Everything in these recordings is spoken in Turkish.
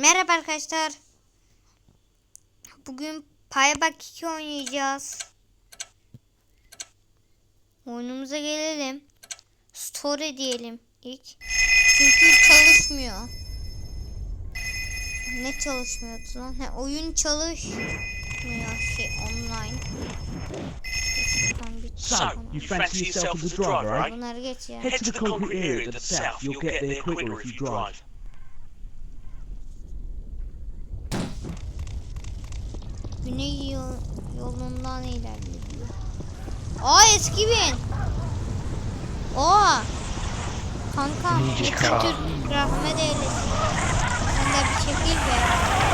Merhaba arkadaşlar. Bugün Payback 2 oynayacağız. Oyunumuza gelelim. Story diyelim ilk. Çünkü çalışmıyor. Ne çalışmıyordu lan? Ha, oyun çalışmıyor şey online. So, çıkalım. you fancy yourself as a driver, ya. Head to the concrete area to the south. You'll get there quicker if you drive. Güney yol, yolundan ilerliyor. Aa eski bin. Oha. Kankam Türk rahmet eylesin. Sen de bir çekil be.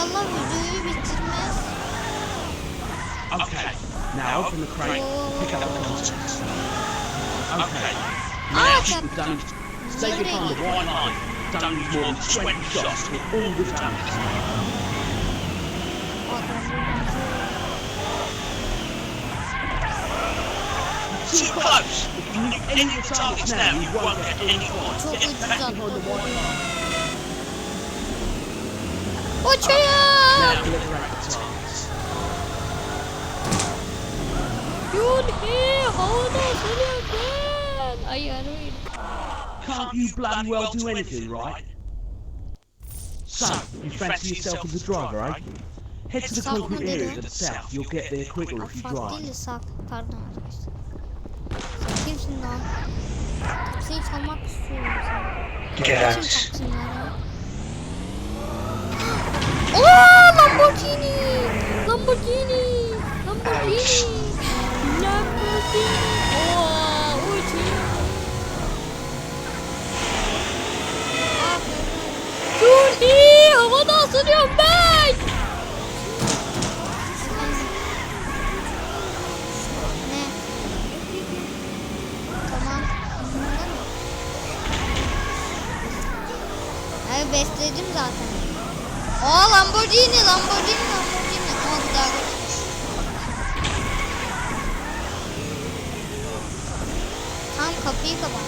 İnşallah videoyu bitirmez. Okay, now open the crate, pick up the contents. Okay, Aa ah, now çarp. we've done Stay behind the white line. Don't use more than 20 shots to hit all the targets. Too close! If you hit any of the targets now, you won't get any points. Çok Get back behind the white line. Uçuyor. Yunhi havada sürüyor ben. Ay arayın. Can't you bloody well do anything, right? So, you fancy yourself as a driver, eh? Head to the concrete area to the south. You'll get there quicker if you değil drive. de sak. Pardon arkadaşlar. Sen kimsin lan? Seni çalmak istiyorum seni. Get ya? Oo Lamborghini! Lamborghini! Lamborghini! Aa Lamborghini, Lamborghini, Lamborghini. Ama bir daha geçmiş. Tam kapıyı kapat.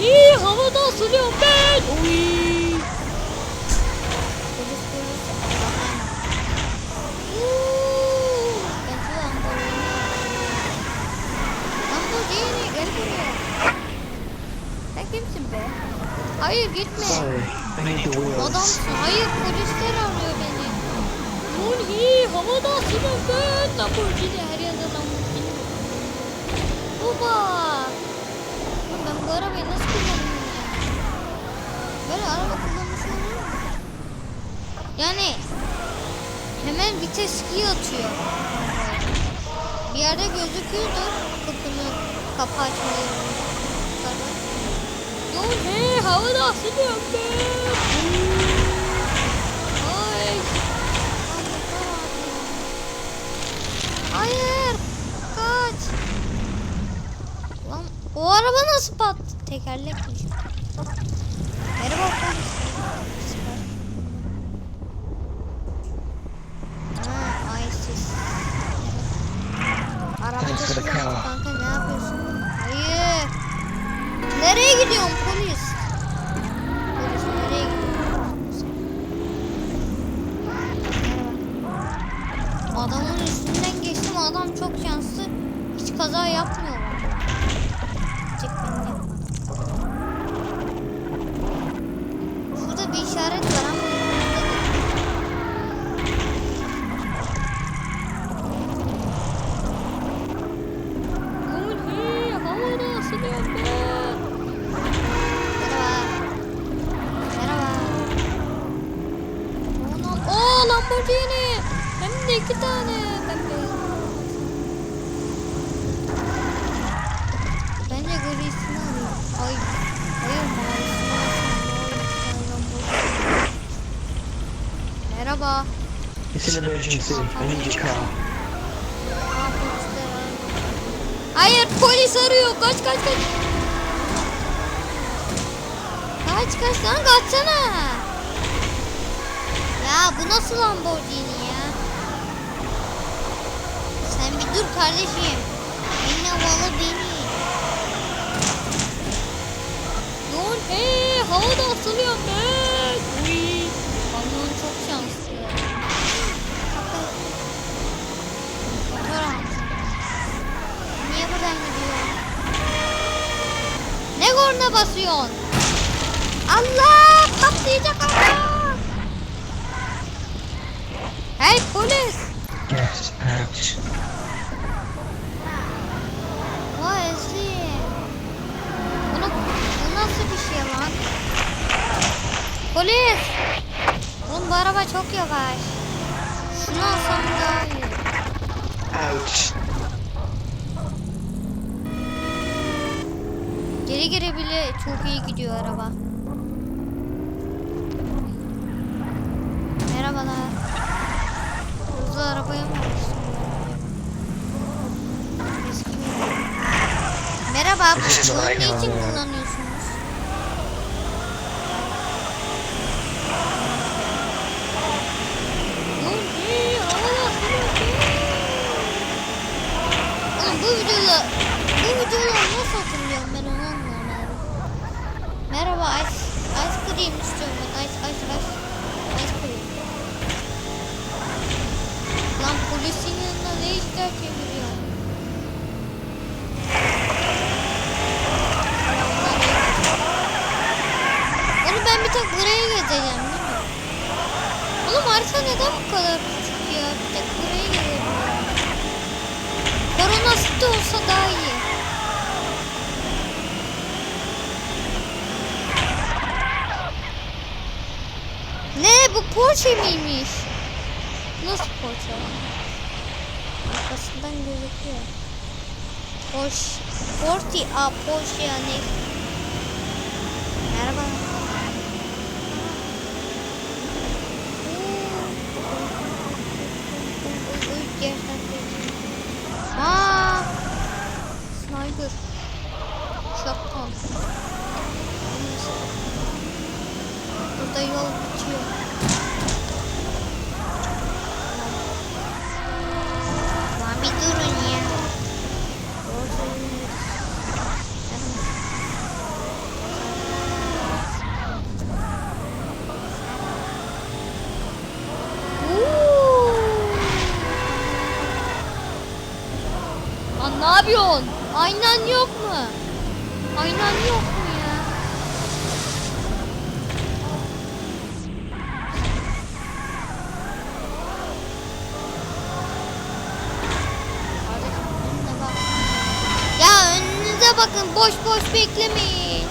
İyi havada asılıyorum ben. Uy. Polis polis. Uuu, şu Lamborghini. Lamborghini gel buraya. Sen kimsin be? Hayır gitme. Adamsın. Hayır polisler arıyor beni. Lamborghini havada ben. Lamborghini her yerde Lamborghini. Baba. Ben bu arabayı nasıl kullanıyorum ya? Böyle araba kullanmış olur mu? Yani hemen vites skiyi atıyor. Bir yerde gözüküyordu kapını kapı açmayı. Yol he havada asılıyorum. Ay. Hayır. Kaç. Lan o araba nasıl pattı? Tekerlekmiş. Merhaba polis. Arabada kanka ne yapıyorsun? Nereye gidiyorsun polis? Polis nereye gidiyorsun? Adamın üstünden geçtim adam çok şanslı. Hiç kaza yapmıyor bana. Çek beni yapma. Şurada bir işaret var Lamborghini. Hem de iki tane. Ben Bence grisini alayım. Ay. Hayır mavisini. Merhaba. It's an emergency. I need your car. Hayır polis arıyor. Kaç kaç kaç. Kaç kaç lan kaçsana. Ya bu nasıl Lamborghini ya? Sen bir dur kardeşim. En havalı beni. Lan hey havada asılıyorum ben. Uy. Kamyon çok şanslı. Motor almışım. Niye buradan gidiyor? Ne korna basıyorsun? Allah patlayacak Allah. Hey polis. Out. Vay ezdi. Bunu, bu nasıl bir şey lan? Polis. Oğlum bu araba çok yavaş. Şunu alsam daha iyi. Out. Geri geri bile çok iyi gidiyor araba. Merhabalar. Hızlı arabaya mı almışsın? Eski mi? İs bunu ne için kullanıyorsunuz? Bu videoda bu videoları nasıl hatırlıyorum ben onu anlamadım. Merhaba ice ice cream istiyorum ben ice ice ice ice cream. Lan polisin yanında ne işler çeviriyor? Oğlum ben bir tek gezeceğim değil mi? Oğlum harita neden bu kadar küçük ya? Bir tek buraya gezebiliyorum. Koronası da olsa daha iyi. Ne bu Porsche miymiş? Nasıl Porsche? Arkasından gözüküyor. Porsche. Porsche. Aa Porsche yani. Merhaba. Uy, uy, gerçekten değil. Aa! Sniper. Shotgun. Burada yol bitiyor. Lan bir durun ya. Orada yürüyoruz. Uuu. Lan ne yapıyorsun? Aynan yok mu? Aynan yok mu ya? Ya önünüze bakın boş boş beklemeyin.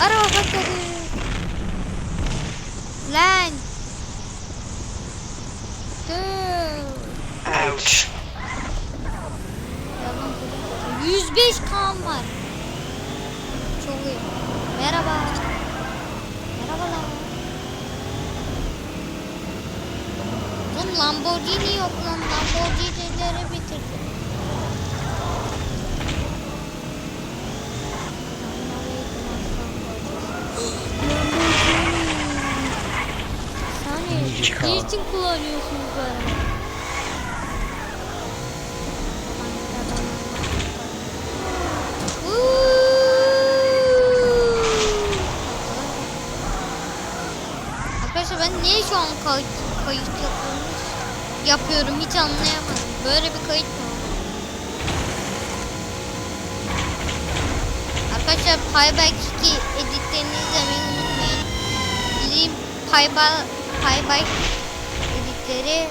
Araba patladı. Lan. Dur. Out. 105 kan var. Çok iyi. Merhaba. Merhabalar. Oğlum Lamborghini yok lan. Lamborghini'leri bitirdim. Saniye. Ne için kullanıyorsunuz bu ben niye şu an kayıt, kayıt yapıyorum? yapıyorum hiç anlayamadım. Böyle bir kayıt mı var? Arkadaşlar Payback 2 editlerini izlemeyi unutmayın. Bizim Payback, Payback editleri.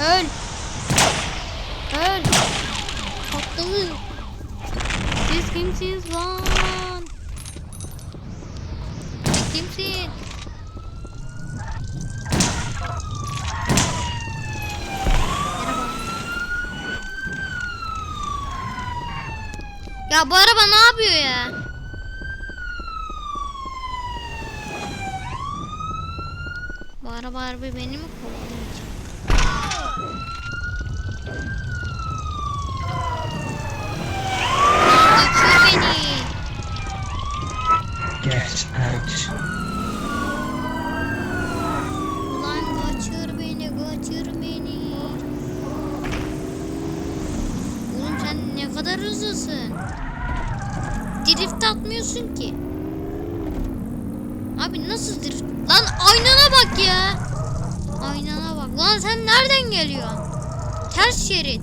Öl. Kimsiz lan? Kimsin? Ya bu araba ne yapıyor ya? Bu araba harbi beni mi kovalayacak? Get out. Ulan kaçır beni, kaçır beni. Oğlum sen ne kadar hızlısın. Drift atmıyorsun ki. Abi nasıl drift? Lan aynana bak ya. Aynana bak. Lan sen nereden geliyorsun? Ters şerit.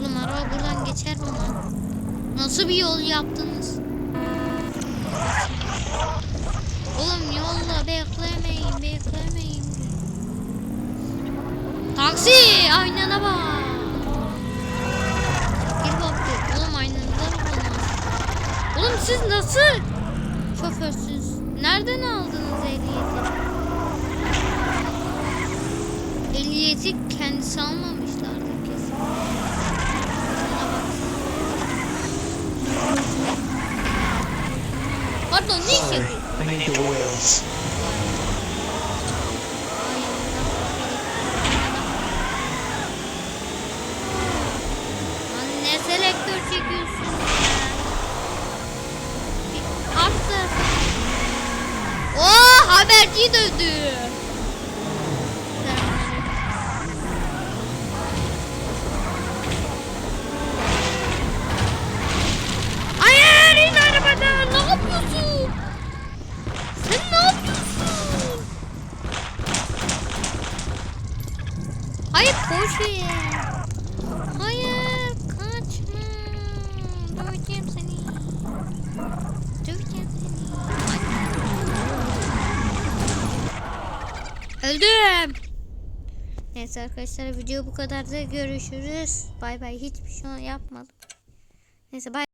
Oğlum araba buradan geçer mi lan? Nasıl bir yol yaptınız? Oğlum yolda beklemeyin, beklemeyin. Taksi, aynana bak. Gir baktı. Oğlum aynanıza bakın. Oğlum siz nasıl şoförsünüz? Nereden aldınız ehliyeti? Ehliyeti kendisi almamışlardı kesin. Şuna bak. Pardon ne iş Sorry, yapıyorsun? I need the wheels. Lan ne selektör çekiyorsun ya? Bir Arttır. Oo döndü. Hayır in arabadan ne yapıyorsun? Sen ne yapıyorsun? Hayır koş ya. Öldüm. Neyse arkadaşlar video bu kadar da görüşürüz. Bay bay hiçbir şey yapmadım. Neyse bay.